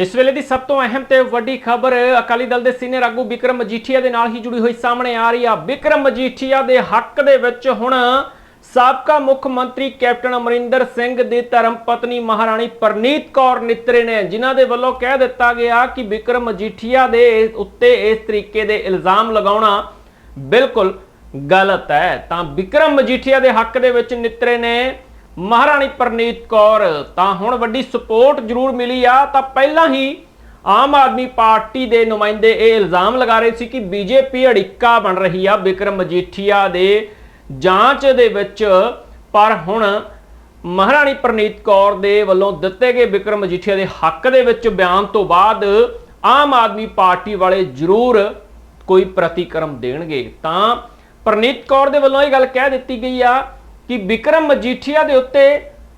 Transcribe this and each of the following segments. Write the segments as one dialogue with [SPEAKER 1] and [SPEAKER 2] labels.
[SPEAKER 1] ਇਸ ਵੇਲੇ ਦੀ ਸਭ ਤੋਂ ਅਹਿਮ ਤੇ ਵੱਡੀ ਖਬਰ ਅਕਾਲੀ ਦਲ ਦੇ ਸੀਨੀਅਰ ਆਗੂ ਵਿਕਰਮ ਮਜੀਠੀਆ ਦੇ ਨਾਲ ਹੀ ਜੁੜੀ ਹੋਈ ਸਾਹਮਣੇ ਆ ਰਹੀ ਆ। ਵਿਕਰਮ ਮਜੀਠੀਆ ਦੇ ਹੱਕ ਦੇ ਵਿੱਚ ਹੁਣ ਸਾਬਕਾ ਮੁੱਖ ਮੰਤਰੀ ਕੈਪਟਨ ਅਮਰਿੰਦਰ ਸਿੰਘ ਦੀ ਧਰਮ ਪਤਨੀ ਮਹਾਰਾਣੀ ਪਰਨੀਤ ਕੌਰ ਨਿੱਤਰੇ ਨੇ, ਜਿਨ੍ਹਾਂ ਦੇ ਵੱਲੋਂ ਕਹਿ ਦਿੱਤਾ ਗਿਆ ਕਿ ਵਿਕਰਮ ਮਜੀਠੀਆ ਦੇ ਉੱਤੇ ਇਸ ਤਰੀਕੇ ਦੇ ਇਲਜ਼ਾਮ ਲਗਾਉਣਾ ਬਿਲਕੁਲ ਗਲਤ ਹੈ। ਤਾਂ ਵਿਕਰਮ ਮਜੀਠੀਆ ਦੇ ਹੱਕ ਦੇ ਵਿੱਚ ਨਿੱਤਰੇ ਨੇ ਮਹਾਰਾਣੀ ਪ੍ਰਨੀਤ ਕੌਰ, ਤਾਂ ਹੁਣ ਵੱਡੀ ਸਪੋਰਟ ਜ਼ਰੂਰ ਮਿਲੀ ਆ, ਤਾਂ ਪਹਿਲਾਂ ਹੀ ਆਮ ਆਦਮੀ ਪਾਰਟੀ ਦੇ ਨੁਮਾਇੰਦੇ ਇਹ ਇਲਜ਼ਾਮ ਲਗਾ ਰਹੇ ਸੀ ਕਿ ਬੀਜੇਪੀ ਅੜਿੱਕਾ ਬਣ ਰਹੀ ਆ ਵਿਕਰਮ ਮਜੀਠੀਆ ਦੇ ਜਾਂਚ ਦੇ ਵਿੱਚ। ਪਰ ਹੁਣ ਮਹਾਰਾਣੀ ਪ੍ਰਨੀਤ ਕੌਰ ਦੇ ਵੱਲੋਂ ਦਿੱਤੇ ਗਏ ਵਿਕਰਮ ਮਜੀਠੀਆ ਦੇ ਹੱਕ ਦੇ ਵਿੱਚ ਬਿਆਨ ਤੋਂ ਬਾਅਦ ਆਮ ਆਦਮੀ ਪਾਰਟੀ ਵਾਲੇ ਜ਼ਰੂਰ ਕੋਈ ਪ੍ਰਤੀਕਰਮ ਦੇਣਗੇ। ਤਾਂ ਪ੍ਰਨੀਤ ਕੌਰ ਦੇ ਵੱਲੋਂ ਇਹ ਗੱਲ ਕਹਿ ਦਿੱਤੀ ਗਈ ਆ ਕਿ ਵਿਕਰਮ ਮਜੀਠੀਆ ਦੇ ਉੱਤੇ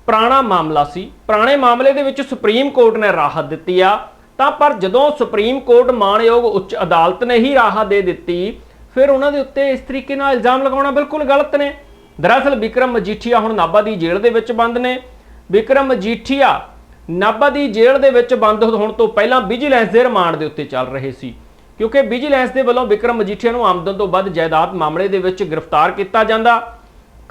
[SPEAKER 1] ਪੁਰਾਣਾ ਮਾਮਲਾ ਸੀ। ਪੁਰਾਣੇ ਮਾਮਲੇ ਦੇ ਵਿੱਚ ਸੁਪਰੀਮ ਕੋਰਟ ਨੇ ਰਾਹਤ ਦਿੱਤੀ ਆ। ਤਾਂ ਪਰ ਜਦੋਂ ਸੁਪਰੀਮ ਕੋਰਟ ਮਾਣਯੋਗ ਉੱਚ ਅਦਾਲਤ ਨੇ ਹੀ ਰਾਹਤ ਦੇ ਦਿੱਤੀ, ਫਿਰ ਉਹਨਾਂ ਦੇ ਉੱਤੇ ਇਸ ਤਰੀਕੇ ਨਾਲ ਇਲਜ਼ਾਮ ਲਗਾਉਣਾ ਬਿਲਕੁਲ ਗਲਤ ਨੇ। ਦਰਅਸਲ ਵਿਕਰਮ ਮਜੀਠੀਆ ਹੁਣ ਨਾਭਾ ਦੀ ਜੇਲ੍ਹ ਦੇ ਵਿੱਚ ਬੰਦ ਨੇ। ਵਿਕਰਮ ਮਜੀਠੀਆ ਨਾਭਾ ਦੀ ਜੇਲ੍ਹ ਦੇ ਵਿੱਚ ਬੰਦ ਹੋਣ ਤੋਂ ਪਹਿਲਾਂ ਵਿਜੀਲੈਂਸ ਦੇ ਰਿਮਾਂਡ ਦੇ ਉੱਤੇ ਚੱਲ ਰਹੇ ਸੀ। ਕਿਉਂਕਿ ਵਿਜੀਲੈਂਸ ਦੇ ਵੱਲੋਂ ਵਿਕਰਮ ਮਜੀਠੀਆ ਨੂੰ ਆਮਦਨ ਤੋਂ ਵੱਧ ਜਾਇਦਾਦ ਮਾਮਲੇ ਦੇ ਵਿੱਚ ਗ੍ਰਿਫਤਾਰ ਕੀਤਾ ਜਾਂਦਾ।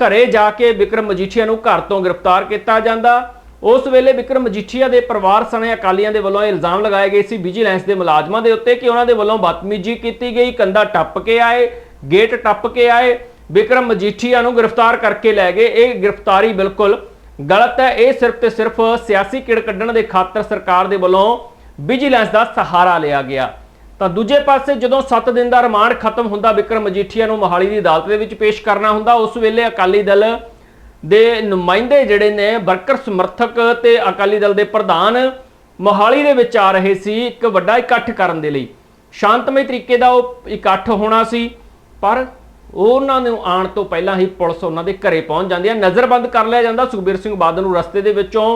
[SPEAKER 1] ਘਰੇ ਜਾ ਕੇ ਵਿਕਰਮ ਮਜੀਠੀਆ ਨੂੰ ਘਰ ਤੋਂ ਗ੍ਰਿਫਤਾਰ ਕੀਤਾ ਜਾਂਦਾ। ਉਸ ਵੇਲੇ ਵਿਕਰਮ ਮਜੀਠੀਆ ਦੇ ਪਰਿਵਾਰ ਸਣੇ ਅਕਾਲੀਆਂ ਦੇ ਵੱਲੋਂ ਇਹ ਇਲਜ਼ਾਮ ਲਗਾਏ ਗਏ ਸੀ ਵਿਜੀਲੈਂਸ ਦੇ ਮੁਲਾਜ਼ਮਾਂ ਦੇ ਉੱਤੇ ਕਿ ਉਹਨਾਂ ਦੇ ਵੱਲੋਂ ਬਦਤਮੀਜ਼ੀ ਕੀਤੀ ਗਈ, ਕੰਧਾ ਟੱਪ ਕੇ ਆਏ, ਗੇਟ ਟੱਪ ਕੇ ਆਏ, ਵਿਕਰਮ ਮਜੀਠੀਆ ਨੂੰ ਗ੍ਰਿਫਤਾਰ ਕਰਕੇ ਲੈ ਗਏ। ਇਹ ਗ੍ਰਿਫਤਾਰੀ ਬਿਲਕੁਲ ਗਲਤ ਹੈ। ਇਹ ਸਿਰਫ ਤੇ ਸਿਰਫ ਸਿਆਸੀ ਕਿੜ ਕੱਢਣ ਦੇ ਖਾਤਰ ਸਰਕਾਰ ਦੇ ਵੱਲੋਂ ਵਿਜੀਲੈਂਸ ਦਾ ਸਹਾਰਾ ਲਿਆ ਗਿਆ। ਤਾਂ ਦੂਜੇ ਪਾਸੇ ਜਦੋਂ 7 ਦਿਨ ਦਾ ਰਿਮਾਂਡ ਖਤਮ ਹੁੰਦਾ, ਵਿਕਰਮ ਮਜੀਠੀਆ ਨੂੰ ਮੋਹਾਲੀ ਦੀ ਅਦਾਲਤ ਦੇ ਵਿੱਚ ਪੇਸ਼ ਕਰਨਾ ਹੁੰਦਾ, ਉਸ ਵੇਲੇ ਅਕਾਲੀ ਦਲ ਦੇ ਨੁਮਾਇੰਦੇ ਜਿਹੜੇ ਨੇ, ਵਰਕਰ ਸਮਰਥਕ ਤੇ ਅਕਾਲੀ ਦਲ ਦੇ ਪ੍ਰਧਾਨ ਮੋਹਾਲੀ ਦੇ ਵਿੱਚ ਆ ਰਹੇ ਸੀ, ਇੱਕ ਵੱਡਾ ਇਕੱਠ ਕਰਨ ਦੇ ਲਈ। ਸ਼ਾਂਤਮਈ ਤਰੀਕੇ ਦਾ ਉਹ ਇਕੱਠ ਹੋਣਾ ਸੀ, ਪਰ ਉਹਨਾਂ ਨੂੰ ਆਉਣ ਤੋਂ ਪਹਿਲਾਂ ਹੀ ਪੁਲਿਸ ਉਹਨਾਂ ਦੇ ਘਰੇ ਪਹੁੰਚ ਜਾਂਦੀ ਹੈ। ਨਜ਼ਰਬੰਦ ਕਰ ਲਿਆ ਜਾਂਦਾ। ਸੁਖਬੀਰ ਸਿੰਘ ਬਾਦਲ ਨੂੰ ਰਸਤੇ ਦੇ ਵਿੱਚੋਂ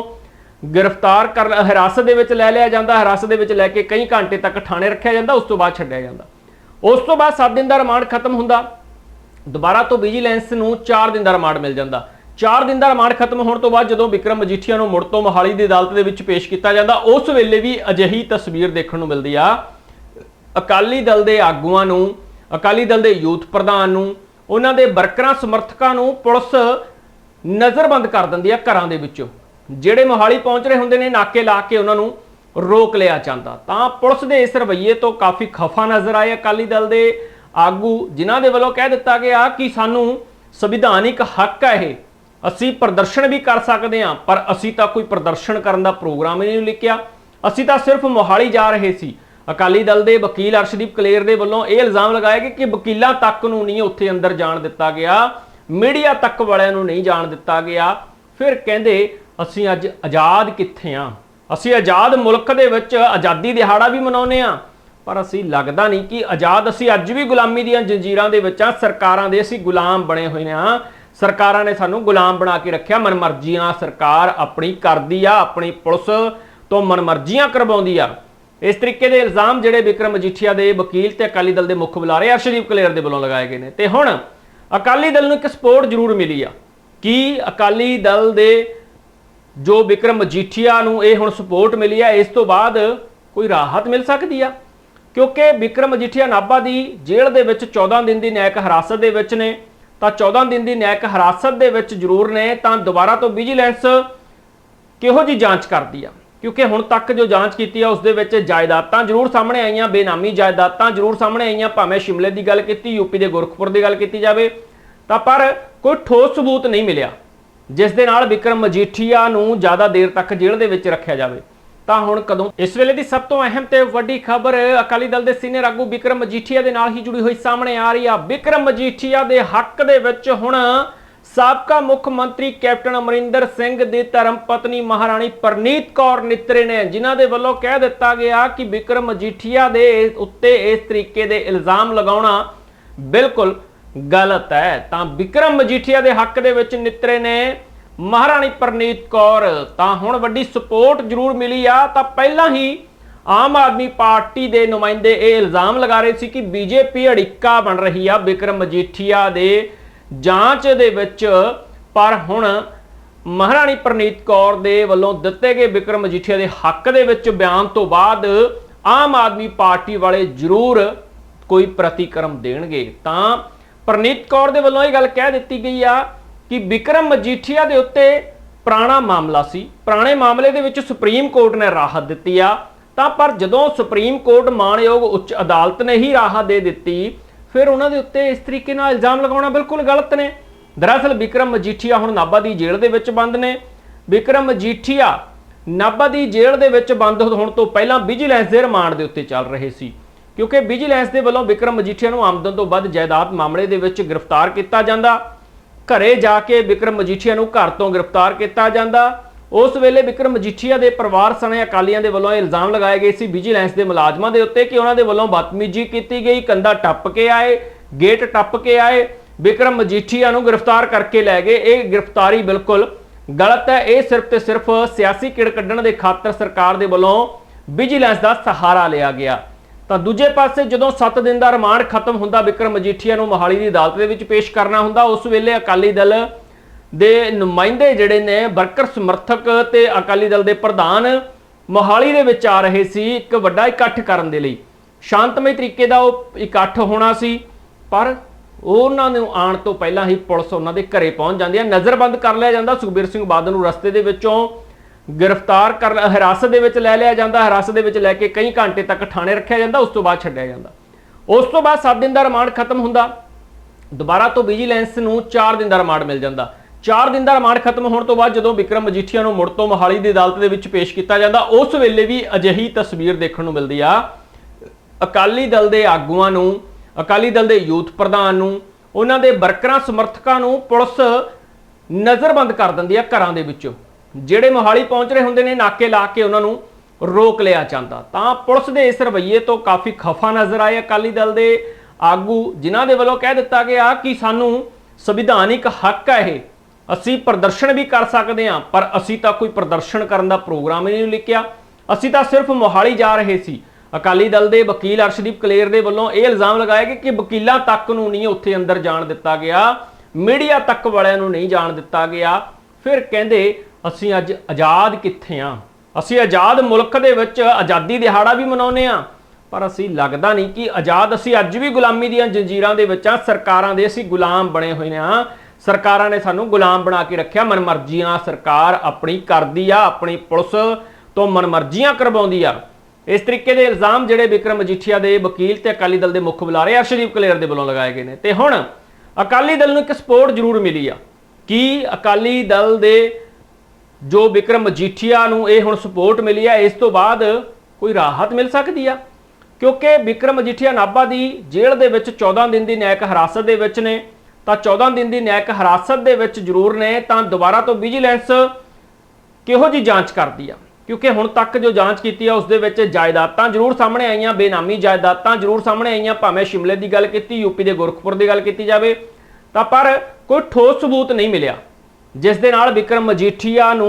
[SPEAKER 1] ਗ੍ਰਿਫਤਾਰ ਕਰ ਹਿਰਾਸਤ ਦੇ ਵਿੱਚ ਲੈ ਲਿਆ ਜਾਂਦਾ, ਹਿਰਾਸਤ ਦੇ ਵਿੱਚ ਲੈ ਕੇ ਕਈ ਘੰਟੇ ਤੱਕ ਥਾਣੇ ਰੱਖਿਆ ਜਾਂਦਾ, ਉਸ ਤੋਂ ਬਾਅਦ ਛੱਡਿਆ ਜਾਂਦਾ। ਉਸ ਤੋਂ ਬਾਅਦ 7 ਦਿਨ ਦਾ ਰਿਮਾਂਡ ਖਤਮ ਹੁੰਦਾ। ਦੁਬਾਰਾ ਤੋਂ ਵਿਜੀਲੈਂਸ ਨੂੰ 4 ਦਿਨ ਦਾ ਰਿਮਾਂਡ ਮਿਲ ਜਾਂਦਾ। 4 ਦਿਨ ਦਾ ਰਿਮਾਂਡ ਖਤਮ ਹੋਣ ਤੋਂ ਬਾਅਦ ਜਦੋਂ ਵਿਕਰਮ ਮਜੀਠੀਆ ਨੂੰ ਮੁੜ ਤੋਂ ਮੋਹਾਲੀ ਦੀ ਅਦਾਲਤ ਦੇ ਵਿੱਚ ਪੇਸ਼ ਕੀਤਾ ਜਾਂਦਾ, ਉਸ ਵੇਲੇ ਵੀ ਅਜਿਹੀ ਤਸਵੀਰ ਦੇਖਣ ਨੂੰ ਮਿਲਦੀ ਆ। ਅਕਾਲੀ ਦਲ ਦੇ ਆਗੂਆਂ ਨੂੰ, ਅਕਾਲੀ ਦਲ ਦੇ ਯੂਥ ਪ੍ਰਧਾਨ ਨੂੰ, ਉਹਨਾਂ ਦੇ ਵਰਕਰਾਂ, ਸਮਰਥਕਾਂ ਨੂੰ ਪੁਲਿਸ ਨਜ਼ਰਬੰਦ ਕਰ ਦਿੰਦੀ ਆ ਘਰਾਂ ਦੇ ਵਿੱਚੋਂ। ਜਿਹੜੇ ਮੋਹਾਲੀ ਪਹੁੰਚ ਰਹੇ ਹੁੰਦੇ ਨੇ, ਨਾਕੇ ਲਾ ਕੇ ਉਹਨਾਂ ਨੂੰ ਰੋਕ ਲਿਆ ਜਾਂਦਾ। ਤਾਂ ਪੁਲਿਸ ਦੇ ਇਸ ਰਵੱਈਏ ਤੋਂ ਕਾਫੀ ਖਫਾ ਨਜ਼ਰ ਆਏ ਅਕਾਲੀ ਦਲ ਦੇ ਆਗੂ, ਜਿਨ੍ਹਾਂ ਦੇ ਵੱਲੋਂ ਕਹਿ ਦਿੱਤਾ ਗਿਆ ਕਿ ਸਾਨੂੰ ਸੰਵਿਧਾਨਿਕ ਹੱਕ ਹੈ ਇਹ। ਅਸੀਂ ਪ੍ਰਦਰਸ਼ਨ ਵੀ ਕਰ ਸਕਦੇ ਹਾਂ, ਪਰ ਅਸੀਂ ਤਾਂ ਕੋਈ ਪ੍ਰਦਰਸ਼ਨ ਕਰਨ ਦਾ ਪ੍ਰੋਗਰਾਮ ਹੀ ਨਹੀਂ ਲਿਖਿਆ। ਅਸੀਂ ਤਾਂ ਸਿਰਫ ਮੋਹਾਲੀ ਜਾ ਰਹੇ ਸੀ। ਅਕਾਲੀ ਦਲ ਦੇ ਵਕੀਲ ਅਰਸ਼ਦੀਪ ਕਲੇਰ ਦੇ ਵੱਲੋਂ ਇਹ ਇਲਜ਼ਾਮ ਲਗਾਇਆ ਗਿਆ ਕਿ ਵਕੀਲਾਂ ਤੱਕ ਨੂੰ ਨਹੀਂ ਉੱਥੇ ਅੰਦਰ ਜਾਣ ਦਿੱਤਾ ਗਿਆ, ਮੀਡੀਆ ਤੱਕ ਵਾਲਿਆਂ ਨੂੰ ਨਹੀਂ ਜਾਣ ਦਿੱਤਾ ਗਿਆ। ਫਿਰ ਕਹਿੰਦੇ ਅਸੀਂ ਅੱਜ ਆਜ਼ਾਦ ਕਿੱਥੇ ਆ? ਅਸੀਂ ਆਜ਼ਾਦ ਮੁਲਕ ਦੇ ਵਿੱਚ ਆਜ਼ਾਦੀ ਦਿਹਾੜਾ ਵੀ ਮਨਾਉਂਦੇ ਆ। ਪਰ ਅਸੀਂ ਲੱਗਦਾ ਨਹੀਂ ਕਿ ਆਜ਼ਾਦ ਅਸੀਂ ਅੱਜ ਵੀ ਗੁਲਾਮੀ ਦੀਆਂ ਜੰਜੀਰਾਂ ਦੇ ਵਿੱਚ ਆ, ਸਰਕਾਰਾਂ ਦੇ ਅਸੀਂ ਗੁਲਾਮ ਬਣੇ ਹੋਏ ਆ। ਸਰਕਾਰਾਂ ਨੇ ਸਾਨੂੰ ਗੁਲਾਮ ਬਣਾ ਕੇ ਰੱਖਿਆ, ਮਨਮਰਜ਼ੀਆਂ ਸਰਕਾਰ ਆਪਣੀ ਕਰਦੀ ਆ, ਆਪਣੀ ਪੁਲਿਸ ਤੋਂ ਮਨਮਰਜ਼ੀਆਂ ਕਰਵਾਉਂਦੀ ਆ। ਇਸ ਤਰੀਕੇ ਦੇ ਇਲਜ਼ਾਮ ਜਿਹੜੇ ਵਿਕਰਮ ਮਜੀਠੀਆ ਦੇ ਵਕੀਲ ਤੇ ਅਕਾਲੀ ਦਲ ਦੇ ਮੁੱਖ ਬੁਲਾਰੇ ਅਰਸ਼ਦੀਪ ਕਲੇਰ ਦੇ ਵੱਲੋਂ ਲਗਾਏ ਗਏ ਨੇ। ਤੇ ਹੁਣ ਅਕਾਲੀ ਦਲ ਨੂੰ ਇੱਕ ਸਪੋਰਟ ਜ਼ਰੂਰ ਮਿਲੀ ਆ ਕਿ ਅਕਾਲੀ ਦਲ ਦੇ ਜੋ ਵਿਕਰਮ ਮਜੀਠੀਆ ਨੂੰ ਇਹ ਹੁਣ ਸਪੋਰਟ ਮਿਲੀ ਹੈ, ਇਸ ਤੋਂ ਬਾਅਦ ਕੋਈ ਰਾਹਤ ਮਿਲ ਸਕਦੀ ਆ? ਕਿਉਂਕਿ ਵਿਕਰਮ ਮਜੀਠੀਆ ਨਾਭਾ ਦੀ ਜੇਲ੍ਹ ਦੇ ਵਿੱਚ 14 ਦਿਨ ਦੀ ਨਿਆਇਕ ਹਿਰਾਸਤ ਦੇ ਵਿੱਚ ਨੇ, ਤਾਂ 14 ਦਿਨ ਦੀ ਨਿਆਇਕ ਹਿਰਾਸਤ ਦੇ ਵਿੱਚ ਜ਼ਰੂਰ ਨੇ, ਤਾਂ ਦੁਬਾਰਾ ਤੋਂ ਵਿਜੀਲੈਂਸ ਕਿਹੋ ਜੀ ਜਾਂਚ ਕਰਦੀ ਆ? ਕਿਉਂਕਿ ਹੁਣ ਤੱਕ ਜੋ ਜਾਂਚ ਕੀਤੀ ਆ, ਉਸ ਦੇ ਵਿੱਚ ਜਾਇਦਾਦਾਂ ਜ਼ਰੂਰ ਸਾਹਮਣੇ ਆਈਆਂ, ਬੇਨਾਮੀ ਜਾਇਦਾਦਾਂ ਜ਼ਰੂਰ ਸਾਹਮਣੇ ਆਈਆਂ, ਭਾਵੇਂ ਸ਼ਿਮਲੇ ਦੀ ਗੱਲ ਕੀਤੀ ਯੂਪੀ ਦੇ ਗੁਰਖਪੁਰ ਦੀ ਗੱਲ ਕੀਤੀ ਜਾਵੇ, ਤਾਂ ਪਰ ਕੋਈ ਠੋਸ ਸਬੂਤ ਨਹੀਂ ਮਿਲਿਆ। ਜਿਸ ਦੇ ਨਾਲ ਵਿਕਰਮ ਮਜੀਠੀਆ ਨੂੰ ਜ਼ਿਆਦਾ ਦੇਰ ਤੱਕ ਜੇਲ੍ਹ ਦੇ ਵਿੱਚ ਰੱਖਿਆ ਜਾਵੇ। ਤਾਂ ਹੁਣ ਕਦੋਂ ਇਸ ਵੇਲੇ ਦੀ ਸਭ ਤੋਂ ਅਹਿਮ ਤੇ ਵੱਡੀ ਖਬਰ ਅਕਾਲੀ ਦਲ ਦੇ ਸੀਨੀਅਰ ਆਗੂ ਵਿਕਰਮ ਮਜੀਠੀਆ ਦੇ ਨਾਲ ਹੀ ਜੁੜੀ ਹੋਈ ਸਾਹਮਣੇ ਆ ਰਹੀ ਆ। ਵਿਕਰਮ ਮਜੀਠੀਆ ਦੇ ਹੱਕ ਦੇ ਵਿੱਚ ਹੁਣ ਸਾਬਕਾ ਮੁੱਖ ਮੰਤਰੀ ਕੈਪਟਨ ਅਮਰਿੰਦਰ ਸਿੰਘ ਦੀ ਧਰਮ ਪਤਨੀ ਮਹਾਰਾਣੀ ਪਰਨੀਤ ਕੌਰ ਨਿੱਤਰੇ ਨੇ, ਜਿਨ੍ਹਾਂ ਦੇ ਵੱਲੋਂ ਕਹਿ ਦਿੱਤਾ ਗਿਆ ਕਿ ਵਿਕਰਮ ਮਜੀਠੀਆ ਦੇ ਉੱਤੇ ਇਸ ਤਰੀਕੇ ਦੇ ਇਲਜ਼ਾਮ ਲਗਾਉਣਾ ਬਿਲਕੁਲ ਗਲਤ ਹੈ। ਤਾਂ ਵਿਕਰਮ ਮਜੀਠੀਆ ਦੇ ਹੱਕ ਦੇ ਵਿੱਚ ਨਿੱਤਰੇ ਨੇ ਮਹਾਰਾਣੀ ਪ੍ਰਨੀਤ ਕੌਰ, ਤਾਂ ਹੁਣ ਵੱਡੀ ਸਪੋਰਟ ਜ਼ਰੂਰ ਮਿਲੀ ਆ। ਤਾਂ ਪਹਿਲਾਂ ਹੀ ਆਮ ਆਦਮੀ ਪਾਰਟੀ ਦੇ ਨੁਮਾਇੰਦੇ ਇਹ ਇਲਜ਼ਾਮ ਲਗਾ ਰਹੇ ਸੀ ਕਿ ਬੀਜੇਪੀ ਅੜਿੱਕਾ ਬਣ ਰਹੀ ਆ ਵਿਕਰਮ ਮਜੀਠੀਆ ਦੇ ਜਾਂਚ ਦੇ ਵਿੱਚ। ਪਰ ਹੁਣ ਮਹਾਰਾਣੀ ਪ੍ਰਨੀਤ ਕੌਰ ਦੇ ਵੱਲੋਂ ਦਿੱਤੇ ਗਏ ਵਿਕਰਮ ਮਜੀਠੀਆ ਦੇ ਹੱਕ ਦੇ ਵਿੱਚ ਬਿਆਨ ਤੋਂ ਬਾਅਦ ਆਮ ਆਦਮੀ ਪਾਰਟੀ ਵਾਲੇ ਜ਼ਰੂਰ ਕੋਈ ਪ੍ਰਤੀਕਰਮ ਦੇਣਗੇ। ਤਾਂ ਪ੍ਰਨੀਤ ਕੌਰ ਦੇ ਵੱਲੋਂ ਇਹ ਗੱਲ ਕਹਿ ਦਿੱਤੀ ਗਈ ਆ ਕਿ ਵਿਕਰਮ ਮਜੀਠੀਆ ਦੇ ਉੱਤੇ ਪੁਰਾਣਾ ਮਾਮਲਾ ਸੀ। ਪੁਰਾਣੇ ਮਾਮਲੇ ਦੇ ਵਿੱਚ ਸੁਪਰੀਮ ਕੋਰਟ ਨੇ ਰਾਹਤ ਦਿੱਤੀ ਆ। ਤਾਂ ਪਰ ਜਦੋਂ ਸੁਪਰੀਮ ਕੋਰਟ ਮਾਣਯੋਗ ਉੱਚ ਅਦਾਲਤ ਨੇ ਹੀ ਰਾਹਤ ਦੇ ਦਿੱਤੀ, ਫਿਰ ਉਹਨਾਂ ਦੇ ਉੱਤੇ ਇਸ ਤਰੀਕੇ ਨਾਲ ਇਲਜ਼ਾਮ ਲਗਾਉਣਾ ਬਿਲਕੁਲ ਗਲਤ ਨੇ। ਦਰਅਸਲ ਵਿਕਰਮ ਮਜੀਠੀਆ ਹੁਣ ਨਾਭਾ ਦੀ ਜੇਲ੍ਹ ਦੇ ਵਿੱਚ ਬੰਦ ਨੇ। ਵਿਕਰਮ ਮਜੀਠੀਆ ਨਾਭਾ ਦੀ ਜੇਲ੍ਹ ਦੇ ਵਿੱਚ ਬੰਦ ਹੋਣ ਤੋਂ ਪਹਿਲਾਂ ਵਿਜੀਲੈਂਸ ਦੇ ਰਿਮਾਂਡ ਦੇ ਉੱਤੇ ਚੱਲ ਰਹੇ ਸੀ। ਕਿਉਂਕਿ ਵਿਜੀਲੈਂਸ ਦੇ ਵੱਲੋਂ ਵਿਕਰਮ ਮਜੀਠੀਆ ਨੂੰ ਆਮਦਨ ਤੋਂ ਵੱਧ ਜਾਇਦਾਦ ਮਾਮਲੇ ਦੇ ਵਿੱਚ ਗ੍ਰਿਫਤਾਰ ਕੀਤਾ ਜਾਂਦਾ। ਘਰੇ ਜਾ ਕੇ ਵਿਕਰਮ ਮਜੀਠੀਆ ਨੂੰ ਘਰ ਤੋਂ ਗ੍ਰਿਫਤਾਰ ਕੀਤਾ ਜਾਂਦਾ। ਉਸ ਵੇਲੇ ਵਿਕਰਮ ਮਜੀਠੀਆ ਦੇ ਪਰਿਵਾਰ ਸਣੇ ਅਕਾਲੀਆਂ ਦੇ ਵੱਲੋਂ ਇਹ ਇਲਜ਼ਾਮ ਲਗਾਏ ਗਏ ਸੀ ਵਿਜੀਲੈਂਸ ਦੇ ਮੁਲਾਜ਼ਮਾਂ ਦੇ ਉੱਤੇ ਕਿ ਉਹਨਾਂ ਦੇ ਵੱਲੋਂ ਬਦਤਮੀਜ਼ੀ ਕੀਤੀ ਗਈ, ਕੰਧਾ ਟੱਪ ਕੇ ਆਏ, ਗੇਟ ਟੱਪ ਕੇ ਆਏ, ਵਿਕਰਮ ਮਜੀਠੀਆ ਨੂੰ ਗ੍ਰਿਫਤਾਰ ਕਰਕੇ ਲੈ ਗਏ। ਇਹ ਗ੍ਰਿਫਤਾਰੀ ਬਿਲਕੁਲ ਗਲਤ ਹੈ। ਇਹ ਸਿਰਫ ਤੇ ਸਿਰਫ ਸਿਆਸੀ ਕਿੜ ਕੱਢਣ ਦੇ ਖਾਤਰ ਸਰਕਾਰ ਦੇ ਵੱਲੋਂ ਵਿਜੀਲੈਂਸ ਦਾ ਸਹਾਰਾ ਲਿਆ ਗਿਆ। ਤਾਂ ਦੂਜੇ ਪਾਸੇ ਜਦੋਂ 7 ਦਿਨ ਦਾ ਰਿਮਾਂਡ ਖਤਮ ਹੁੰਦਾ, ਵਿਕਰਮ ਮਜੀਠੀਆ ਨੂੰ ਮੋਹਾਲੀ ਦੀ ਅਦਾਲਤ ਦੇ ਵਿੱਚ ਪੇਸ਼ ਕਰਨਾ ਹੁੰਦਾ, ਉਸ ਵੇਲੇ ਅਕਾਲੀ ਦਲ ਦੇ ਨੁਮਾਇੰਦੇ ਜਿਹੜੇ ਨੇ, ਵਰਕਰ ਸਮਰਥਕ ਤੇ ਅਕਾਲੀ ਦਲ ਦੇ ਪ੍ਰਧਾਨ ਮੋਹਾਲੀ ਦੇ ਵਿੱਚ ਆ ਰਹੇ ਸੀ, ਇੱਕ ਵੱਡਾ ਇਕੱਠ ਕਰਨ ਦੇ ਲਈ। ਸ਼ਾਂਤਮਈ ਤਰੀਕੇ ਦਾ ਉਹ ਇਕੱਠ ਹੋਣਾ ਸੀ, ਪਰ ਉਹਨਾਂ ਨੂੰ ਆਉਣ ਤੋਂ ਪਹਿਲਾਂ ਹੀ ਪੁਲਿਸ ਉਹਨਾਂ ਦੇ ਘਰੇ ਪਹੁੰਚ ਜਾਂਦੀ ਹੈ। ਨਜ਼ਰਬੰਦ ਕਰ ਲਿਆ ਜਾਂਦਾ। ਸੁਖਬੀਰ ਸਿੰਘ ਬਾਦਲ ਨੂੰ ਰਸਤੇ ਦੇ ਵਿੱਚੋਂ ਗ੍ਰਿਫਤਾਰ ਕਰ ਹਿਰਾਸਤ ਦੇ ਵਿੱਚ ਲੈ ਲਿਆ ਜਾਂਦਾ, ਹਿਰਾਸਤ ਦੇ ਵਿੱਚ ਲੈ ਕੇ ਕਈ ਘੰਟੇ ਤੱਕ ਥਾਣੇ ਰੱਖਿਆ ਜਾਂਦਾ, ਉਸ ਤੋਂ ਬਾਅਦ ਛੱਡਿਆ ਜਾਂਦਾ। ਉਸ ਤੋਂ ਬਾਅਦ 7 ਦਿਨ ਦਾ ਰਿਮਾਂਡ ਖਤਮ ਹੁੰਦਾ। ਦੁਬਾਰਾ ਤੋਂ ਵਿਜੀਲੈਂਸ ਨੂੰ 4 ਦਿਨ ਦਾ ਰਿਮਾਂਡ ਮਿਲ ਜਾਂਦਾ। 4 ਦਿਨ ਦਾ ਰਿਮਾਂਡ ਖਤਮ ਹੋਣ ਤੋਂ ਬਾਅਦ ਜਦੋਂ ਵਿਕਰਮ ਮਜੀਠੀਆ ਨੂੰ ਮੁੜ ਤੋਂ ਮੋਹਾਲੀ ਦੀ ਅਦਾਲਤ ਦੇ ਵਿੱਚ ਪੇਸ਼ ਕੀਤਾ ਜਾਂਦਾ, ਉਸ ਵੇਲੇ ਵੀ ਅਜਿਹੀ ਤਸਵੀਰ ਦੇਖਣ ਨੂੰ ਮਿਲਦੀ ਆ। ਅਕਾਲੀ ਦਲ ਦੇ ਆਗੂਆਂ ਨੂੰ, ਅਕਾਲੀ ਦਲ ਦੇ ਯੂਥ ਪ੍ਰਧਾਨ ਨੂੰ, ਉਹਨਾਂ ਦੇ ਵਰਕਰਾਂ, ਸਮਰਥਕਾਂ ਨੂੰ ਪੁਲਿਸ ਨਜ਼ਰਬੰਦ ਕਰ ਦਿੰਦੀ ਆ ਘਰਾਂ ਦੇ ਵਿੱਚੋਂ। ਜਿਹੜੇ ਮੋਹਾਲੀ ਪਹੁੰਚ ਰਹੇ ਹੁੰਦੇ ਨੇ, ਨਾਕੇ ਲਾ ਕੇ ਉਹਨਾਂ ਨੂੰ ਰੋਕ ਲਿਆ ਜਾਂਦਾ। ਤਾਂ ਪੁਲਿਸ ਦੇ ਇਸ ਰਵੱਈਏ ਤੋਂ ਕਾਫੀ ਖਫਾ ਨਜ਼ਰ ਆਏ ਅਕਾਲੀ ਦਲ ਦੇ ਆਗੂ, ਜਿਨ੍ਹਾਂ ਦੇ ਵੱਲੋਂ ਕਹਿ ਦਿੱਤਾ ਗਿਆ ਕਿ ਸਾਨੂੰ ਸੰਵਿਧਾਨਿਕ ਹੱਕ ਹੈ ਇਹ। ਅਸੀਂ ਪ੍ਰਦਰਸ਼ਨ ਵੀ ਕਰ ਸਕਦੇ ਹਾਂ, ਪਰ ਅਸੀਂ ਤਾਂ ਕੋਈ ਪ੍ਰਦਰਸ਼ਨ ਕਰਨ ਦਾ ਪ੍ਰੋਗਰਾਮ ਹੀ ਨਹੀਂ ਲਿਖਿਆ। ਅਸੀਂ ਤਾਂ ਸਿਰਫ ਮੋਹਾਲੀ ਜਾ ਰਹੇ ਸੀ। ਅਕਾਲੀ ਦਲ ਦੇ ਵਕੀਲ ਅਰਸ਼ਦੀਪ ਕਲੇਰ ਦੇ ਵੱਲੋਂ ਇਹ ਇਲਜ਼ਾਮ ਲਗਾਇਆ ਗਿਆ ਕਿ ਵਕੀਲਾਂ ਤੱਕ ਨੂੰ ਨਹੀਂ ਉੱਥੇ ਅੰਦਰ ਜਾਣ ਦਿੱਤਾ ਗਿਆ, ਮੀਡੀਆ ਤੱਕ ਵਾਲਿਆਂ ਨੂੰ ਨਹੀਂ ਜਾਣ ਦਿੱਤਾ ਗਿਆ। ਫਿਰ ਕਹਿੰਦੇ ਅਸੀਂ ਅੱਜ ਆਜ਼ਾਦ ਕਿੱਥੇ ਆ? ਅਸੀਂ ਆਜ਼ਾਦ ਮੁਲਕ ਦੇ ਵਿੱਚ ਆਜ਼ਾਦੀ ਦਿਹਾੜਾ ਵੀ ਮਨਾਉਂਦੇ ਆ। ਪਰ ਅਸੀਂ ਲੱਗਦਾ ਨਹੀਂ ਕਿ ਆਜ਼ਾਦ ਅਸੀਂ ਅੱਜ ਵੀ ਗੁਲਾਮੀ ਦੀਆਂ ਜੰਜੀਰਾਂ ਦੇ ਵਿੱਚ ਆ, ਸਰਕਾਰਾਂ ਦੇ ਅਸੀਂ ਗੁਲਾਮ ਬਣੇ ਹੋਏ ਆ। ਸਰਕਾਰਾਂ ਨੇ ਸਾਨੂੰ ਗੁਲਾਮ ਬਣਾ ਕੇ ਰੱਖਿਆ, ਮਨਮਰਜ਼ੀਆਂ ਸਰਕਾਰ ਆਪਣੀ ਕਰਦੀ ਆ, ਆਪਣੀ ਪੁਲਿਸ ਤੋਂ ਮਨਮਰਜ਼ੀਆਂ ਕਰਵਾਉਂਦੀ ਆ। ਇਸ ਤਰੀਕੇ ਦੇ ਇਲਜ਼ਾਮ ਜਿਹੜੇ ਵਿਕਰਮ ਮਜੀਠੀਆ ਦੇ ਵਕੀਲ ਤੇ ਅਕਾਲੀ ਦਲ ਦੇ ਮੁੱਖ ਬੁਲਾਰੇ ਅਰਸ਼ਦੀਪ ਕਲੇਰ ਦੇ ਵੱਲੋਂ ਲਗਾਏ ਗਏ ਨੇ। ਤੇ ਹੁਣ ਅਕਾਲੀ ਦਲ ਨੂੰ ਇੱਕ ਸਪੋਰਟ ਜ਼ਰੂਰ ਮਿਲੀ ਆ ਕਿ ਅਕਾਲੀ ਦਲ ਦੇ ਜੋ ਵਿਕਰਮ ਮਜੀਠੀਆ ਨੂੰ ਇਹ ਹੁਣ ਸਪੋਰਟ ਮਿਲੀ ਹੈ, ਇਸ ਤੋਂ ਬਾਅਦ ਕੋਈ ਰਾਹਤ ਮਿਲ ਸਕਦੀ ਆ? ਕਿਉਂਕਿ ਵਿਕਰਮ ਮਜੀਠੀਆ ਨਾਭਾ ਦੀ ਜੇਲ੍ਹ ਦੇ ਵਿੱਚ 14 ਦਿਨ ਦੀ ਨਿਆਇਕ ਹਿਰਾਸਤ ਦੇ ਵਿੱਚ ਨੇ, ਤਾਂ 14 ਦਿਨ ਦੀ ਨਿਆਇਕ ਹਿਰਾਸਤ ਦੇ ਵਿੱਚ ਜ਼ਰੂਰ ਨੇ, ਤਾਂ ਦੁਬਾਰਾ ਤੋਂ ਵਿਜੀਲੈਂਸ ਕਿਹੋ ਜੀ ਜਾਂਚ ਕਰਦੀ ਆ? ਕਿਉਂਕਿ ਹੁਣ ਤੱਕ ਜੋ ਜਾਂਚ ਕੀਤੀ ਆ, ਉਸ ਦੇ ਵਿੱਚ ਜਾਇਦਾਦਾਂ ਜ਼ਰੂਰ ਸਾਹਮਣੇ ਆਈਆਂ, ਬੇਨਾਮੀ ਜਾਇਦਾਦਾਂ ਜ਼ਰੂਰ ਸਾਹਮਣੇ ਆਈਆਂ, ਭਾਵੇਂ ਸ਼ਿਮਲੇ ਦੀ ਗੱਲ ਕੀਤੀ ਯੂਪੀ ਦੇ ਗੋਰਖਪੁਰ ਦੀ ਗੱਲ ਕੀਤੀ ਜਾਵੇ, ਤਾਂ ਪਰ ਕੋਈ ਠੋਸ ਸਬੂਤ ਨਹੀਂ ਮਿਲਿਆ, ਜਿਸ ਦੇ ਨਾਲ ਵਿਕਰਮ ਮਜੀਠੀਆ ਨੂੰ